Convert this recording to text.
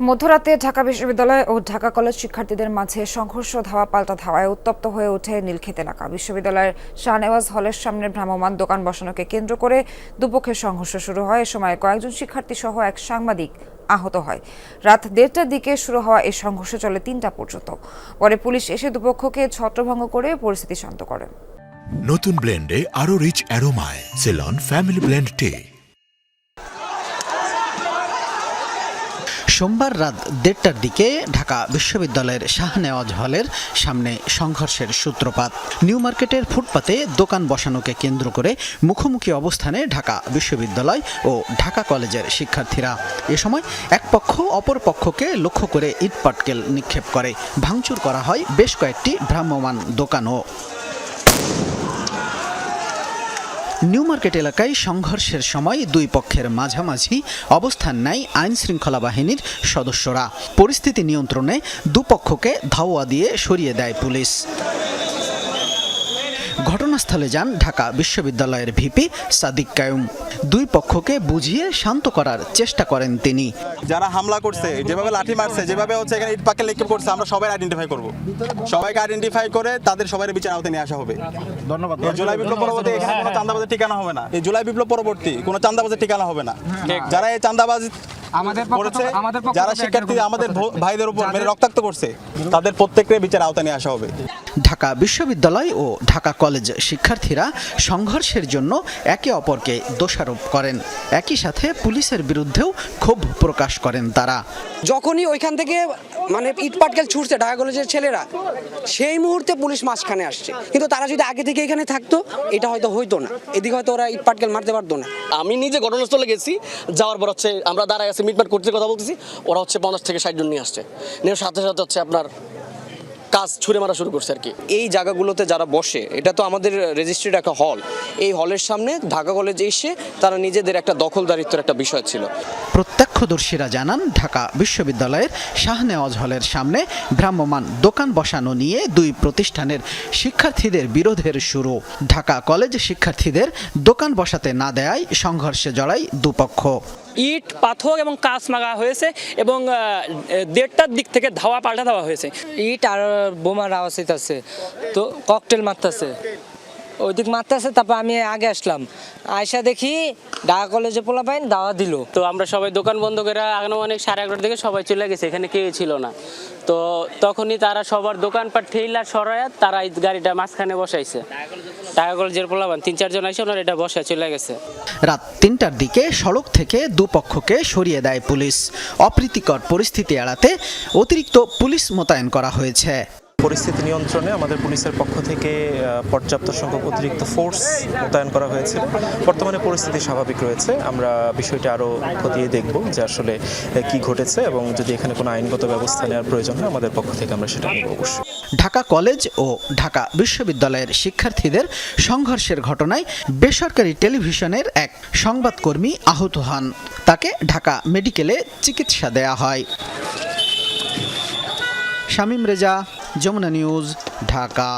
মধ্যরাতে ঢাকা বিশ্ববিদ্যালয় ও ঢাকা কলেজ শিক্ষার্থীদের মাঝে সংঘর্ষ, ধাওয়া, পাল্টা ধাওয়ায় উত্তপ্ত হয়ে ওঠে নীলক্ষেত এলাকা। বিশ্ববিদ্যালয়ের শাহনেওয়াজ হলের সামনে ভ্রাম্যমান দোকান বসানোকে কেন্দ্র করে দুপক্ষের সংঘর্ষ শুরু হয়। এ সময় কয়েকজন শিক্ষার্থী সহ এক সাংবাদিক আহত হয়। রাত দেড়টার দিকে শুরু হওয়া এই সংঘর্ষ চলে তিনটা পর্যন্ত। পরে পুলিশ এসে দুপক্ষকে ছত্রভঙ্গ করে পরিস্থিতি শান্ত করে। নতুন ব্লেন্ডে আরও rich অ্যারোমায়। Ceylon family blend tea. সোমবার রাত দেড়টার দিকে ঢাকা বিশ্ববিদ্যালয়ের শাহনেওয়াজ হলের সামনে সংঘর্ষের সূত্রপাত। নিউ মার্কেটের ফুটপাতে দোকান বসানোকে কেন্দ্র করে মুখোমুখি অবস্থানে ঢাকা বিশ্ববিদ্যালয় ও ঢাকা কলেজের শিক্ষার্থীরা। এ সময় এক পক্ষ অপর পক্ষকে লক্ষ্য করে ইটপাটকেল নিক্ষেপ করে। ভাঙচুর করা হয় বেশ কয়েকটি ভ্রাম্যমাণ দোকানও। নিউ মার্কেট এলাকায় সংঘর্ষের সময় দুই পক্ষের মাঝামাঝি অবস্থান নেয় আইন শৃঙ্খলা বাহিনীর সদস্যরা। পরিস্থিতি নিয়ন্ত্রণে দুপক্ষকে ধাওয়া দিয়ে সরিয়ে দেয় পুলিশ। ঘটনাস্থলে যান ঢাকা বিশ্ববিদ্যালয়ের ভিপি সাদিক কায়ুম। দুই পক্ষকে বুঝিয়ে শান্ত করার চেষ্টা করেন তিনি। যারা হামলা করছে যেভাবে লাঠি মারছে যেভাবে হচ্ছে এখানে ইট পাকে নিক্ষেপ করছে আমরা সবাই আইডেন্টিফাই করব। সবাইকে আইডেন্টিফাই করে তাদের সবার বিচার আওতায় নিয়ে আসা হবে। ধন্যবাদ। এই জুলাই বিপ্লব পরবর্তী এখানে কোনো চান্দাবাজের ঠিকানা হবে না। এই জুলাই বিপ্লব পরবর্তী কোনো চান্দাবাজের ঠিকানা হবে না। যারা এই চান্দাবাজ আমাদের করেছে থেকে- আমাদের পক্ষ যারা শিক্ষার্থী আমাদের ভাইদের উপর মেরে রক্তাক্ত করছে তাদের প্রত্যেকের বিচার আওতায় নিয়ে আসা হবে। ঢাকা বিশ্ববিদ্যালয় ও ঢাকা কলেজ শিক্ষার্থীরা সংঘর্ষের জন্য একে অপরকে দোষারোপ করেন। একই সাথে পুলিশের বিরুদ্ধেও ক্ষোভ প্রকাশ করেন তারা। যখনই ওইখান থেকে মানে ইট পাটকেল ছুটছে ঢাকা কলেজের ছেলেরা সেই মুহূর্তে পুলিশ মাঝখানে আসছে। কিন্তু তারা যদি আগে থেকে এখানে থাকতো এটা হয়তো হইতো না। এদিকে হয়তো ওরা ইট পাটকেল মারতে পারতো না। আমি নিজে ঘটনাস্থলে গেছি যাওয়ার পর হচ্ছে আমরা দাঁড়ায় আছি মিটমাট করতে কথা বলতেছি ওরা হচ্ছে পঞ্চাশ থেকে ষাট জন নিয়ে আসছে। নিয়ে সাথে সাথে হচ্ছে আপনার কাজ ছুঁড়ে মারা শুরু করছে আর কি। এই জায়গাগুলোতে যারা বসে এটা তো আমাদের রেজিস্ট্রিড একটা হল এই হলের সামনে ঢাকা কলেজে এসে তারা নিজেদের একটা দখলদারিত্বের একটা বিষয় ছিল। প্রত্যক্ষদর্শীরা জানান ঢাকা বিশ্ববিদ্যালয়ের শাহনেওয়াজ হলের সামনে ভ্রাম্যমাণ দোকান বসানো নিয়ে দুই প্রতিষ্ঠানের শিক্ষার্থীদের বিরোধের শুরু। ঢাকা কলেজ শিক্ষার্থীদের দোকান বসাতে না দেয়ায় সংঘর্ষে জড়ায় দুপক্ষ। ইট পাথর এবং কাঁচ মারা হয়েছে এবং দেড়টার দিক থেকে ধাওয়া পাল্টা দেওয়া হয়েছে। ইট আর বোমার আওয়াজ হইতাছে তো ককটেল মারতাছে। ওইদিক মারতাছে তারপর আমি আগে আসলাম। আয়সা দেখি ঢাকা কলেজে পোলা পাইন দাওয়া দিল। তো আমরা সবাই দোকান বন্ধ করে আনুমানিক সাড়ে এগারোটার দিকে সবাই চলে গেছে এখানে কেউ ছিল না। তো তখনই তারা সবার দোকানপাট ঠেইলা সরায় তারা এই গাড়িটা মাঝখানে বসাইছে। টাকা কলেজের পোলাবান তিন চারজন এসে ওনার এটা বসায় চলে গেছে। রাত তিনটার দিকে সড়ক থেকে দুপক্ষকে সরিয়ে দেয় পুলিশ। অপ্রীতিকর পরিস্থিতি এড়াতে অতিরিক্ত পুলিশ মোতায়েন করা হয়েছে। পরিস্থিতি নিয়ন্ত্রণে আমাদের পুলিশের পক্ষ থেকে পর্যাপ্ত সংখ্যক অতিরিক্ত ফোর্স মোতায়েন করা হয়েছে। বর্তমানে পরিস্থিতি স্বাভাবিক রয়েছে। আমরা বিষয়টি আরও খতিয়ে দেখব যে আসলে কি ঘটেছে এবং যদি এখানে কোনো আইনগত ব্যবস্থা নেওয়ার প্রয়োজন হয়, আমাদের পক্ষ থেকে আমরা সেটা নেব অবশ্যই। ঢাকা কলেজ ও ঢাকা বিশ্ববিদ্যালয়ের শিক্ষার্থীদের সংঘর্ষের ঘটনায় বেসরকারি টেলিভিশনের এক সংবাদকর্মী আহত হন। তাকে ঢাকা মেডিকেলে চিকিৎসা দেয়া হয়। শামীম রেজা যমুনা নিউজ ঢাকা